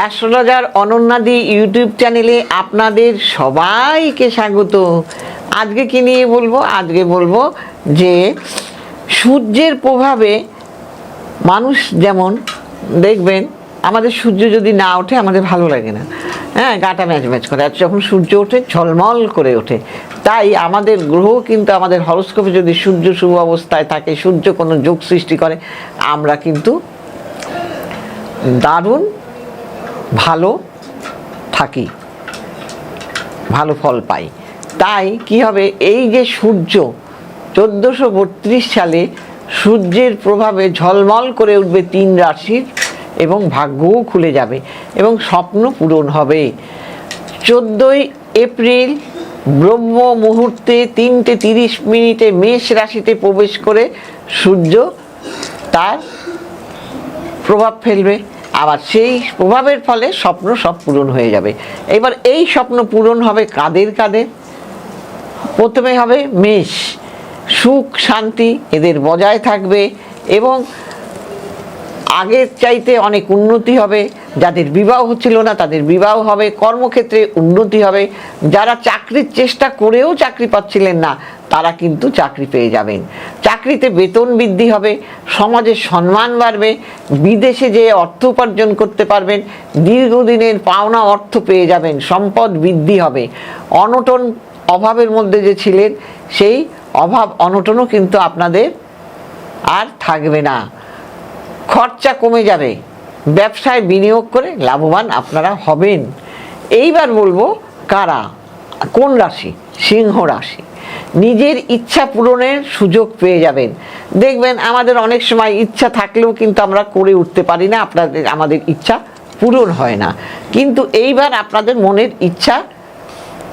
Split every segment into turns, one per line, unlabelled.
Astrologer অনন্যাদি YouTube চ্যানেলে আপনাদের সবাইকে স্বাগত। আজকে কি নিয়ে বলব? আজকে বলব যে সূর্যের প্রভাবে মানুষ যেমন, দেখবেন আমাদের সূর্য যদি না ওঠে, আমাদের ভালো লাগে না। হ্যাঁ গাটা ম্যাচ ম্যাচ করে। আর যখন সূর্য ওঠে, ঝলমল করে ওঠে। তাই আমাদের গ্রহ কিন্তু আমাদের হরস্কোপে যদি সূর্য শুভ অবস্থায় থাকে, সূর্য কোনো যোগ সৃষ্টি করে, আমরা কিন্তু দারুণ ভালো থাকি, ভালো ফল পাই। তাই কি হবে? এই যে সূর্য, চোদ্দোশো বত্রিশ সালে সূর্যের প্রভাবে ঝলমল করে উঠবে তিন রাশির এবং ভাগ্যও খুলে যাবে এবং স্বপ্ন পূরণ হবে। চোদ্দোই এপ্রিল, ব্রহ্ম মুহূর্তে তিনটে তিরিশ মিনিটে মেষ রাশিতে প্রবেশ করে সূর্য তার প্রভাব ফেলবে। আবার সেই প্রভাবের ফলে স্বপ্ন সব পূরণ হয়ে যাবে। এবার এই স্বপ্ন পূরণ হবে কাদের কাদের? প্রথমে হবে মেষ। সুখ, শান্তি এদের বজায় থাকবে এবং আগের চাইতে অনেক উন্নতি হবে। যাদের বিবাহ হচ্ছিল না, তাদের বিবাহ হবে। কর্মক্ষেত্রে উন্নতি হবে। যারা চাকরির চেষ্টা করেও চাকরি পাচ্ছিলেন না তারা কিন্তু চাকরি পেয়ে যাবেন। চাকরিতে বেতন বৃদ্ধি হবে, সমাজের সম্মান বাড়বে, বিদেশে যে অর্থ উপার্জন করতে পারবেন, দীর্ঘদিনের পাওনা অর্থ পেয়ে যাবেন, সম্পদ বৃদ্ধি হবে। অনটন অভাবের মধ্যে যে ছিলেন, সেই অভাব অনটনও কিন্তু আপনাদের আর থাকবে না। খরচা কমে যাবে, ব্যবসায় বিনিয়োগ করে লাভবান আপনারা হবেন। এইবার বলব কারা? কোন রাশি? সিংহ রাশি। নিজের ইচ্ছা পূরণের সুযোগ পেয়ে যাবেন। দেখবেন আমাদের অনেক সময় ইচ্ছা থাকলেও কিন্তু আমরা করে উঠতে পারি না, আপনাদের, আমাদের ইচ্ছা পূরণ হয় না। কিন্তু এইবার আপনাদের মনের ইচ্ছা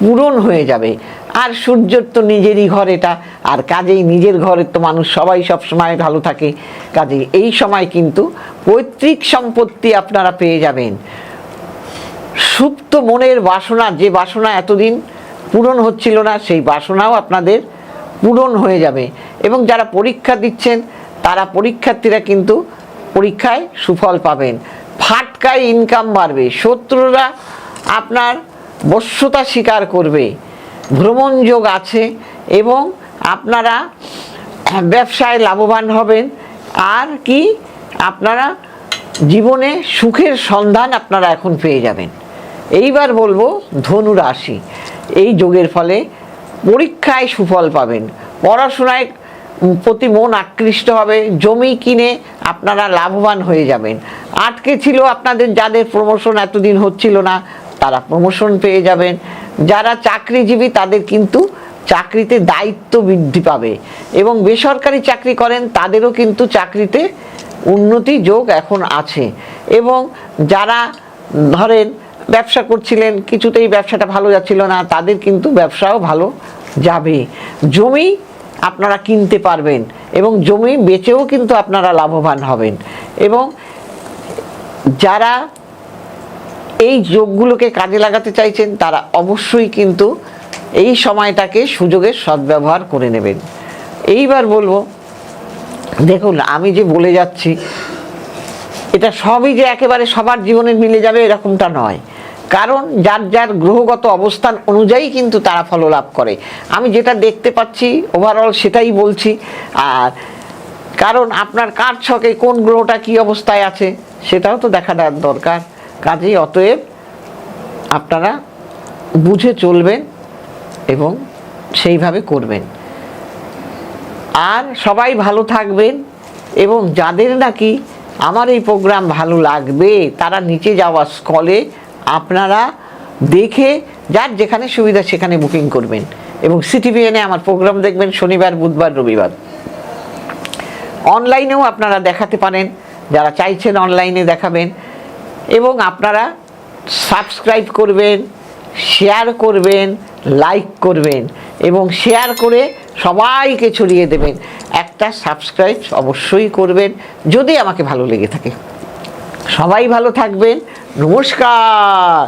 পূরণ হয়ে যাবে। আর সূর্যর তো নিজেরই ঘর এটা, আর কাজেই নিজের ঘরের তো মানুষ সবাই সব সময় ভালো থাকে। কাজেই এই সময় কিন্তু পৈতৃক সম্পত্তি আপনারা পেয়ে যাবেন। সুপ্ত মনের বাসনা, যে বাসনা এতদিন পূরণ হচ্ছিল না, সেই বাসনাও আপনাদের পূরণ হয়ে যাবে। এবং যারা পরীক্ষা দিচ্ছেন, তারা পরীক্ষার্থীরা কিন্তু পরীক্ষায় সুফল পাবেন। ফাটকায় ইনকাম বাড়বে। শত্রুরা আপনার বশ্যতা স্বীকার করবে। ভ্রমণ যোগ আছে এবং আপনারা ব্যবসায় লাভবান হবেন। আর কি? আপনারা জীবনে সুখের সন্ধান আপনারা এখন পেয়ে যাবেন। এইবার বলব ধনু রাশি। এই যোগের ফলে পরীক্ষায় সুফল পাবেন। পড়াশোনায় প্রতি মন আকৃষ্ট হবে, জমি কিনে আপনারা লাভবান হয়ে যাবেন। আটকে ছিল আপনাদের যাদের প্রমোশন এতদিন হচ্ছিল না, তারা প্রমোশন পেয়ে যাবেন। যারা চাকরিজীবী, তাদের কিন্তু চাকরিতে দায়িত্ব বৃদ্ধি পাবে এবং বেসরকারি চাকরি করেন, তাদেরও কিন্তু চাকরিতে উন্নতি যোগ এখন আছে। এবং যারা ধরেন ব্যবসা করছিলেন, কিছুতেই ব্যবসাটা ভালো যাচ্ছিল না, তাদের কিন্তু ব্যবসাও ভালো যাবে। জমি আপনারা কিনতে পারবেন এবং জমি বেচেও কিন্তু আপনারা লাভবান হবেন। এবং যারা এই যোগগুলোকে কাজে লাগাতে চাইছেন, তারা অবশ্যই কিন্তু এই সময়টাকে সুযোগের সদ্ব্যবহার করে নেবেন। এইবার বলব, দেখুন, আমি যে বলে যাচ্ছি, এটা সবই যে একেবারে সবার জীবনে মিলে যাবে এরকমটা নয়। কারণ যার যার গ্রহগত অবস্থান অনুযায়ী কিন্তু তারা ফললাভ করে। আমি যেটা দেখতে পাচ্ছি ওভারঅল সেটাই বলছি। আর কারণ আপনার কার ছকে কোন গ্রহটা কি অবস্থায় আছে, সেটাও তো দেখা দেওয়ার দরকার। কাজেই অতএব আপনারা বুঝে চলবেন এবং সেইভাবে করবেন। আর সবাই ভালো থাকবেন এবং যাদের নাকি আমার এই প্রোগ্রাম ভালো লাগবে, তারা নিচে যাওয়া স্কলে আপনারা দেখে, যার যেখানে সুবিধা সেখানে বুকিং করবেন। এবং সিটিভিএনে আমার প্রোগ্রাম দেখবেন শনিবার, বুধবার, রবিবার। অনলাইনেও আপনারা দেখাতে পারেন, যারা চাইছেন অনলাইনে দেখাবেন। এবং আপনারা সাবস্ক্রাইব করবেন শেয়ার করবেন লাইক করবেন। এবং শেয়ার করে সবাইকে ছড়িয়ে দেবেন। একটা সাবস্ক্রাইব অবশ্যই করবেন, যদি আমাকে ভালো লেগে থাকে। সবাই ভালো থাকবেন। নমস্কার।